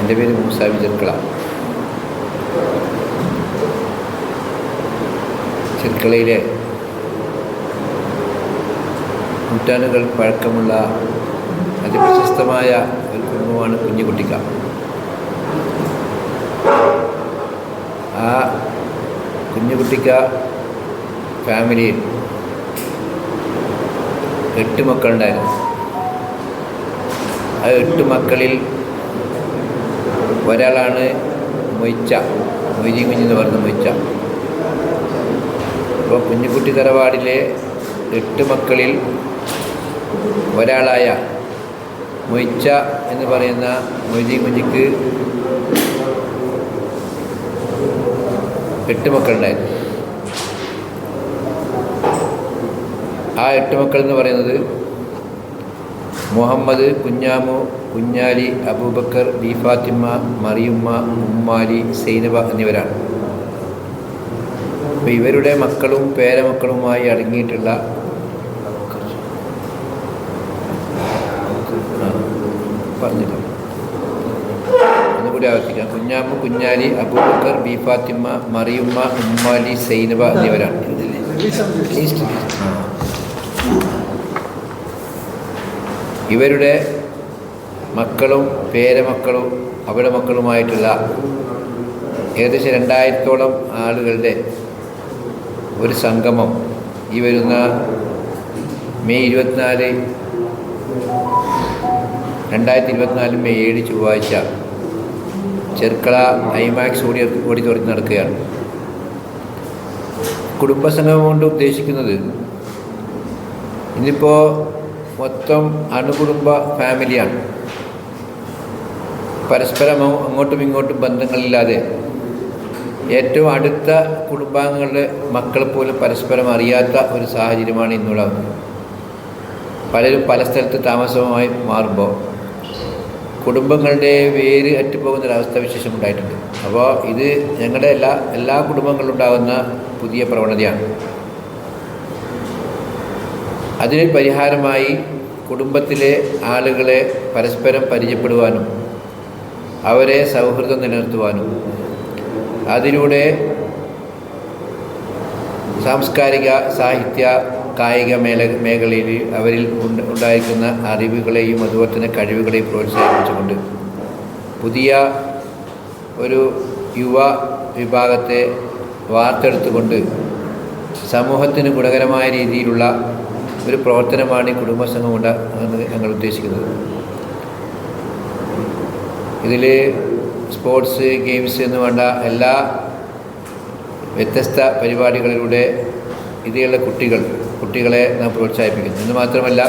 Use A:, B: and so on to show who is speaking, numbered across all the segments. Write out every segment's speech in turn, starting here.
A: എന്റെ പേര് മൂസാബി ചെർക്കള. ചെർക്കളയിലെ നൂറ്റാണ്ടുകൾ പഴക്കമുള്ള അതിപ്രശസ്തമായ ഒരു കുടുംബമാണ് കുഞ്ഞുകുട്ടിക്ക. ആ കുഞ്ഞുകുട്ടിക്ക ഫാമിലിയിൽ എട്ട് മക്കളുണ്ടായിരുന്നു. ആ എട്ട് മക്കളിൽ ഒരാളാണ് മൊയ്ച്ച മൊയ്തി കുഞ്ഞെന്ന് പറയുന്ന മൊയ്ച്ച. അപ്പോൾ കുഞ്ഞുകുട്ടി തറവാടിലെ എട്ട് മക്കളിൽ ഒരാളായ മൊയ്ച്ച എന്ന് പറയുന്ന മൊയ്തി കുഞ്ഞിക്ക് എട്ട് മക്കളുണ്ടായിരുന്നു. ആ എട്ട് മക്കൾ എന്ന് പറയുന്നത് മുഹമ്മദ് കുഞ്ഞാമു കുഞ്ഞാലി അബൂബക്കർ ബി ഫാത്തിമ മറിയുമ്മ ഉമ്മാലി സൈനബ എന്നിവരാണ്. അപ്പോൾ ഇവരുടെ മക്കളും പേരമക്കളുമായി അടങ്ങിയിട്ടുള്ള പറഞ്ഞില്ല ഒന്നുകൂടി ആവർത്തിക്കാം കുഞ്ഞാമ്മ കുഞ്ഞാലി അബൂബക്കർ ബി ഫാത്തിമ മറിയുമ്മ ഉമ്മാലി സൈനബ എന്നിവരാണ്. ഇവരുടെ മക്കളും പേരമക്കളും അവരുടെ മക്കളുമായിട്ടുള്ള ഏകദേശം രണ്ടായിരത്തോളം ആളുകളുടെ ഒരു സംഗമം. ഈ വരുന്ന മെയ് ഇരുപത്തിനാല് രണ്ടായിരത്തി ഇരുപത്തിനാല് മെയ് ഏഴ് ചൊവ്വാഴ്ച ചെർക്കള ഐമാക്സ് ഓടി ഓഡിറ്റോറിയത്തിൽ നടക്കുകയാണ്. കുടുംബസംഗമം കൊണ്ട് ഉദ്ദേശിക്കുന്നത് ഇന്നിപ്പോൾ മൊത്തം അണുകുടുംബ ഫാമിലിയാണ്. പരസ്പരം അങ്ങോട്ടും ഇങ്ങോട്ടും ബന്ധങ്ങളില്ലാതെ ഏറ്റവും അടുത്ത കുടുംബാംഗങ്ങളുടെ മക്കൾ പോലും പരസ്പരം അറിയാത്ത ഒരു സാഹചര്യമാണ് ഇന്നുള്ളത് പലരും പല സ്ഥലത്ത് താമസമായി മാറുമ്പോൾ കുടുംബങ്ങളുടെ വേര് അറ്റുപോകുന്നൊരവസ്ഥ വിശേഷം ഉണ്ടായിട്ടുണ്ട് അപ്പോൾ ഇത് ഞങ്ങളുടെ എല്ലാ എല്ലാ കുടുംബങ്ങളിലും ഉണ്ടാകുന്ന പുതിയ പ്രവണതയാണ്. അതിന് പരിഹാരമായി കുടുംബത്തിലെ ആളുകളെ പരസ്പരം പരിചയപ്പെടുവാനും അവരെ സൗഹൃദം നിലനിർത്തുവാനും അതിലൂടെ സാംസ്കാരിക സാഹിത്യ കായിക മേല മേഖലയിൽ അവരിൽ ഉണ്ട് ഉണ്ടായിരിക്കുന്ന അറിവുകളെയും അതുപോലെ തന്നെ കഴിവുകളെയും പ്രോത്സാഹിപ്പിച്ചുകൊണ്ട് പുതിയ ഒരു യുവ വിഭാഗത്തെ വാർത്തെടുത്തുകൊണ്ട് സമൂഹത്തിന് ഗുണകരമായ രീതിയിലുള്ള ഒരു പ്രവർത്തനമാണ് ഈ കുടുംബസംഘം കൊണ്ട് ഞങ്ങൾ ഉദ്ദേശിക്കുന്നത്. ഇതിൽ സ്പോർട്സ് ഗെയിംസ് എന്ന് വേണ്ട എല്ലാ വ്യത്യസ്ത പരിപാടികളിലൂടെ ഇതിലുള്ള കുട്ടികൾ കുട്ടികളെ നാം പ്രോത്സാഹിപ്പിക്കുന്നു. എന്ന് മാത്രമല്ല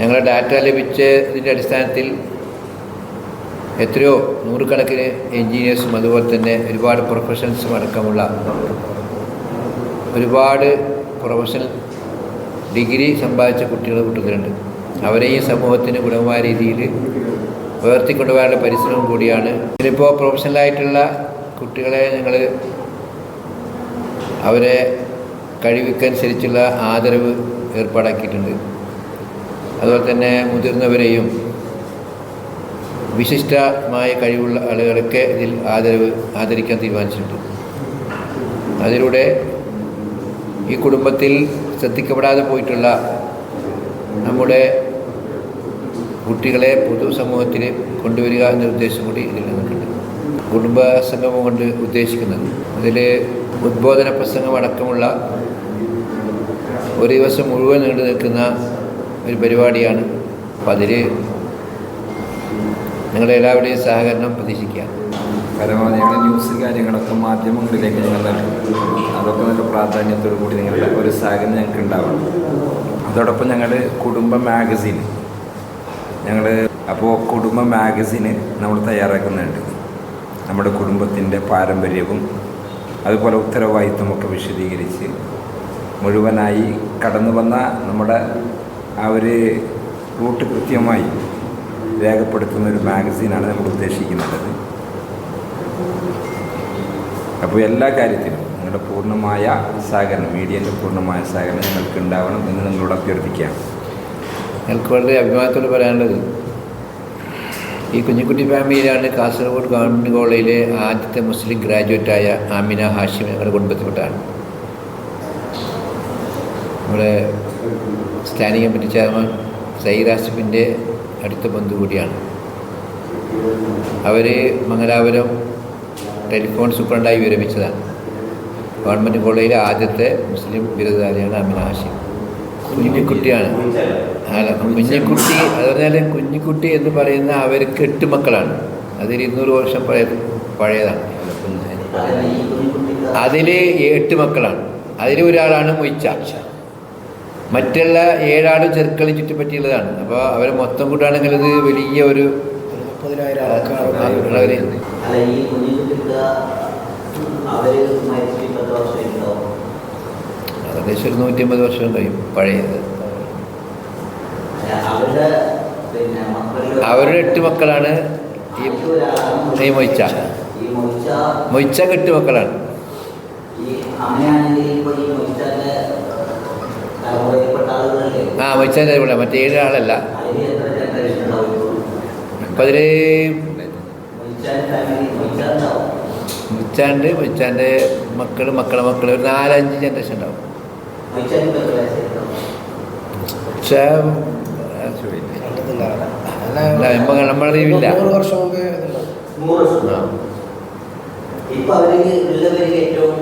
A: ഞങ്ങളുടെ ഡാറ്റ ലഭിച്ചതിന്റെ അടിസ്ഥാനത്തിൽ എത്രയോ നൂറുകണക്കിന് എൻജിനീയേഴ്സും അതുപോലെ തന്നെ ഒരുപാട് പ്രൊഫഷണൽസും അടക്കമുള്ള ഒരുപാട് പ്രൊഫഷണൽ ഡിഗ്രി സമ്പാദിച്ച കുട്ടികൾ കൂട്ടത്തിലുണ്ട് അവരെയും സമൂഹത്തിന് ഗുണമായ രീതിയിൽ ഉയർത്തിക്കൊണ്ടുപോകാനുള്ള പരിശ്രമം കൂടിയാണ്. ഇതിലിപ്പോൾ പ്രൊഫഷണലായിട്ടുള്ള കുട്ടികളെ ഞങ്ങൾ അവരെ കഴിവിക്കനുസരിച്ചുള്ള ആദരവ് ഏർപ്പാടാക്കിയിട്ടുണ്ട്. അതുപോലെ തന്നെ മുതിർന്നവരെയും വിശിഷ്ടമായ കഴിവുള്ള ആളുകളൊക്കെ ഇതിൽ ആദരവ് ആദരിക്കാൻ തീരുമാനിച്ചിട്ടുണ്ട്. അതിലൂടെ ഈ കുടുംബത്തിൽ ശ്രദ്ധിക്കപ്പെടാതെ പോയിട്ടുള്ള നമ്മുടെ കുട്ടികളെ പൊതുസമൂഹത്തിൽ കൊണ്ടുവരിക എന്ന ഉദ്ദേശം കൂടി ഇതിൽ നിന്നിട്ടുണ്ട് കുടുംബ സംഗമം കൊണ്ട് ഉദ്ദേശിക്കുന്നത് അതിൽ ഉദ്ബോധന പ്രസംഗം അടക്കമുള്ള ഒരു ദിവസം മുഴുവൻ നീണ്ടു നിൽക്കുന്ന ഒരു പരിപാടിയാണ് അപ്പം അതിൽ നിങ്ങളുടെ എല്ലാവരുടെയും സഹകരണം പ്രതീക്ഷിക്കുക.
B: പരമാവധി ഞങ്ങൾ ന്യൂസ് കാര്യങ്ങളൊക്കെ മാധ്യമങ്ങളിലേക്ക് ഞങ്ങൾ അതൊക്കെ നല്ല പ്രാധാന്യത്തോടു കൂടി നിങ്ങളുടെ ഒരു സഹകരണം ഞങ്ങൾക്ക് ഉണ്ടാവണം അതോടൊപ്പം ഞങ്ങൾ കുടുംബ മാഗസീൻ ഞങ്ങൾ അപ്പോൾ കുടുംബ മാഗസിന് നമ്മൾ തയ്യാറാക്കുന്നുണ്ട്. നമ്മുടെ കുടുംബത്തിന്റെ പാരമ്പര്യവും അതുപോലെ ഉത്തരവാദിത്വമൊക്കെ വിശദീകരിച്ച് മുഴുവനായി കടന്നു വന്ന നമ്മുടെ ആ ഒരു റൂട്ട് കൃത്യമായി രേഖപ്പെടുത്തുന്ന ഒരു മാഗസീനാണ് നമ്മൾ ഉദ്ദേശിക്കുന്നത്. അപ്പോൾ എല്ലാ കാര്യത്തിലും നിങ്ങളുടെ പൂർണമായ സഹകരണം മീഡിയന്റെ പൂർണമായ സഹകരണം ഞങ്ങൾക്ക് ഉണ്ടാവണം എന്ന് നിങ്ങളോട് അഭ്യർത്ഥിക്കാം
A: ഞങ്ങൾക്ക് വളരെ അഭിമാനത്തോട് പറയാനുള്ളത്. ഈ കുഞ്ഞിക്കുട്ടി ഫാമിലിയിലാണ് കാസർഗോഡ് ഗവൺമെന്റ് കോളേജിലെ ആദ്യത്തെ മുസ്ലിം ഗ്രാജുവേറ്റായ ആമിന ഹാഷിം ഞങ്ങളുടെ കുടുംബത്തിൽപ്പെട്ടാണ് നമ്മുടെ സ്റ്റാൻഡിംഗ് കമ്മിറ്റി ചെയർമാൻ സയ്യിദ് ആസിഫിന്റെ അടുത്ത ബന്ധു കൂടിയാണ്. അവർ മംഗലാപുരം ടെലിഫോൺ സൂപ്രണ്ടായി വിരമിച്ചതാണ്. ഗവൺമെന്റ് കോളേജിലെ ആദ്യത്തെ മുസ്ലിം ബിരുദധാരിയാണ് അമിന ഹാഷിം. കുഞ്ഞിക്കുട്ടിയാണ്. അല്ല കുഞ്ഞിക്കുട്ടി അത് പറഞ്ഞാൽ കുഞ്ഞിക്കുട്ടി എന്ന് പറയുന്ന അവർക്ക് എട്ട് മക്കളാണ്. അതിൽ ഇരുന്നൂറ് വർഷം പഴയ പഴയതാണ്. അതിൽ എട്ട് മക്കളാണ്. അതിൽ ഒരാളാണ് മൊയ്ച്ച. മറ്റുള്ള ഏഴാളും ചെറുക്കളി ചുറ്റിപ്പറ്റിയുള്ളതാണ്. അപ്പോൾ അവർ മൊത്തം കൂട്ടാണെങ്കിൽ ഇത് വലിയ ഒരു
C: മുപ്പതിനായിരം ആൾക്കാർ
A: ഉള്ളവര്
D: അല്ല ഈ കുഞ്ഞുകുട്ടിക്ക് അവർ മരിച്ചിട്ട് പത്ത് വർഷം ഉണ്ടാവും
A: ഏകദേശം ഒരു നൂറ്റി അമ്പത് വർഷം കഴിയും പഴയത്.
D: അവരുടെ
A: എട്ട് മക്കളാണ് ഈ മൊയ്ച്ച.
D: മൊയ്ച്ച.
A: മൊയ്ച്ച എട്ട് മക്കളാണ്. ആ മൊയ്ച്ചാന്റെ ഇവിടെ മറ്റേ ഏഴ് ആളല്ല.
D: അതിന് എത്ര ജനറേഷൻ ഉണ്ടാവും
A: അപ്പം അതിൽ
D: മൊയ്ച്ചാന്റെ ഫാമിലി മൊയ്ച്ച ഉണ്ടാവും
A: മൊയ്ച്ചാണ്ട് മൊയ്ച്ചാന്റെ മക്കൾ മക്കളെ മക്കൾ ഒരു നാലഞ്ച് ജനറേഷൻ ഉണ്ടാവും. പക്ഷേ
C: കണ്ടതില്ല
A: അല്ല, നമ്മ- നമ്മുടെ അറിവില്ല.
C: വർഷം മുമ്പേ ഇതുണ്ടാവും.
D: നൂറ് വർഷം
A: ആ.
D: ഇപ്പൊ അവർക്ക് ഉള്ളവരിൽ ഏറ്റവും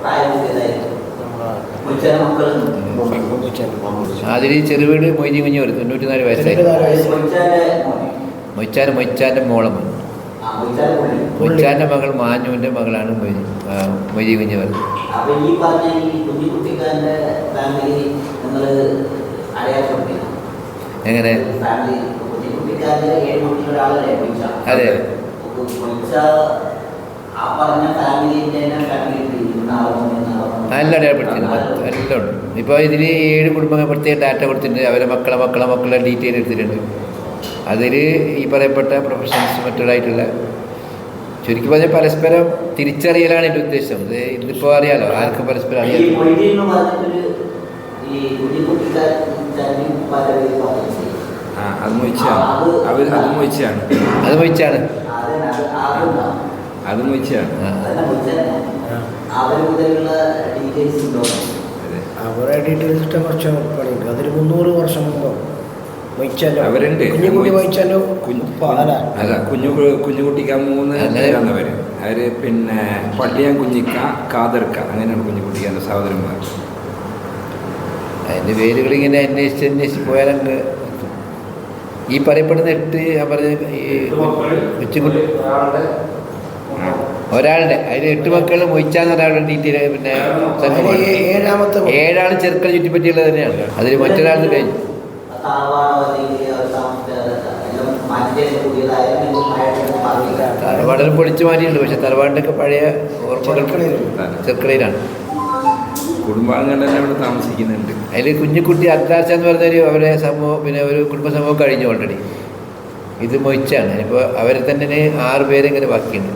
D: പ്രായം കൂടിയതായിരിക്കും
C: നമ്മുടെ
D: മൊയ്ച്ചാന്റെ മക്കളും
C: മുമ്പ്
A: അതിൽ ചെറുവീട് മൊയ്തി കുഞ്ഞ് വരും തൊണ്ണൂറ്റി നാല് വയസ്സായി. മൊയ്ച്ചാൻ മൊയ്ച്ചാന്റെ മോളെ മോൻ
D: മൊയ്ച്ചാന്റെ
A: മകൾ മാഞ്ഞുവിന്റെ മകളാണ് മൊയ്ഞ്ഞു മൊയ്തി കുഞ്ഞ് വരുന്നത്
D: അപ്പൊ ഈ പറഞ്ഞ ഈ കുഞ്ഞുകുട്ടിക്കാരന്റെ ഫാമിലി നിങ്ങൾ
A: എങ്ങനെ?
D: ഫാമിലി കുഞ്ഞുകുട്ടിക്കാരന്റെ ഏഴ് മക്കളുടെ ഒരാളല്ലേ മൊയ്ച്ച
A: അതെ.
D: ആ പറഞ്ഞ ഫാമിലിന്റെ തന്നെ ഫാമിലി
A: നല്ല അടയാളപ്പെടുത്തിയിട്ടുണ്ട്. എല്ലാം ഉണ്ട്. ഇപ്പോൾ ഇതിൽ ഏഴ് കുടുംബങ്ങൾ പ്രത്യേക ഡാറ്റ കൊടുത്തിട്ടുണ്ട്. അവരെ മക്കളെ മക്കളെ മക്കളെ ഡീറ്റെയിൽ എടുത്തിട്ടുണ്ട്. അതിൽ ഈ പറയപ്പെട്ട പ്രൊഫഷൻസ് മറ്റുള്ളതായിട്ടുള്ള ചുരുക്കി പറഞ്ഞാൽ പരസ്പരം തിരിച്ചറിയലാണ് എന്റെ ഉദ്ദേശം. ഇത് ഇതിപ്പോൾ അറിയാലോ ആർക്കും പരസ്പരം
D: അറിയാം
A: അറിയാലോ.
B: ആ അത് മൊഴിച്ചാണ്. അവർ അത് മൊയ്ച്ചാണ്
A: അത് മൊയ്ച്ചാണ്
D: അത് മുതലുള്ള ഡീറ്റെയിൽസ്
C: കുറച്ച് പണിയുണ്ട് അതൊരു മുന്നൂറ് വർഷം മുമ്പ് മൊയ്ച്ചാലോ
B: അവരുണ്ട്.
C: അല്ല
B: കുഞ്ഞു കുഞ്ഞുകുട്ടിക്ക മൂന്ന് അവർ അവർ പിന്നെ പള്ളിയാൻ കുഞ്ഞിക്ക കാതർക്ക. അങ്ങനെയാണ് കുഞ്ഞുകുട്ടിക്കാന്റെ സഹോദരന്മാർ.
A: അതിന്റെ പേരുകൾ ഇങ്ങനെ അന്വേഷിച്ച് അന്വേഷിച്ച് പോയാലങ്ങ് ഈ പറയപ്പെടുന്ന എട്ട് ഞാൻ പറഞ്ഞ ഈ കൊച്ചുകുട്ടി ഒരാളുടെ. അതിൽ എട്ട് മക്കൾ മൊയ്ച്ചാന്ന് ഒരാളുടെ ഡീറ്റെയിൽ പിന്നെ
C: ഏഴാമത്തെ
A: ഏഴാണ് ചെറുക്കൾ ചുറ്റിപ്പറ്റിയുള്ളത് തന്നെയാണ്. അതിൽ മറ്റൊരാളുടെ കഴിഞ്ഞു തറവാടിൽ പൊളിച്ചു മാറ്റിയിട്ടുണ്ട്. പക്ഷെ തറവാടിന്റെയൊക്കെ പഴയ ഓർമ്മകൾ
C: ചെറുക്കളയിലാണ്.
A: ചെറുക്കളയിലാണ്
B: തന്നെ അവിടെ താമസിക്കുന്നുണ്ട്.
A: അതിൽ കുഞ്ഞിക്കുട്ടി അദ്ദാർച്ച എന്ന് പറഞ്ഞൊരു അവരെ സമൂഹം പിന്നെ ഒരു കുടുംബ സമൂഹം കഴിഞ്ഞു ഓൾറെഡി ഇത് മൊയ്ച്ചാണ്. ഇപ്പോൾ അവരെ തന്നെ ആറ് പേരെങ്ങനെ ബാക്കിയുണ്ട്.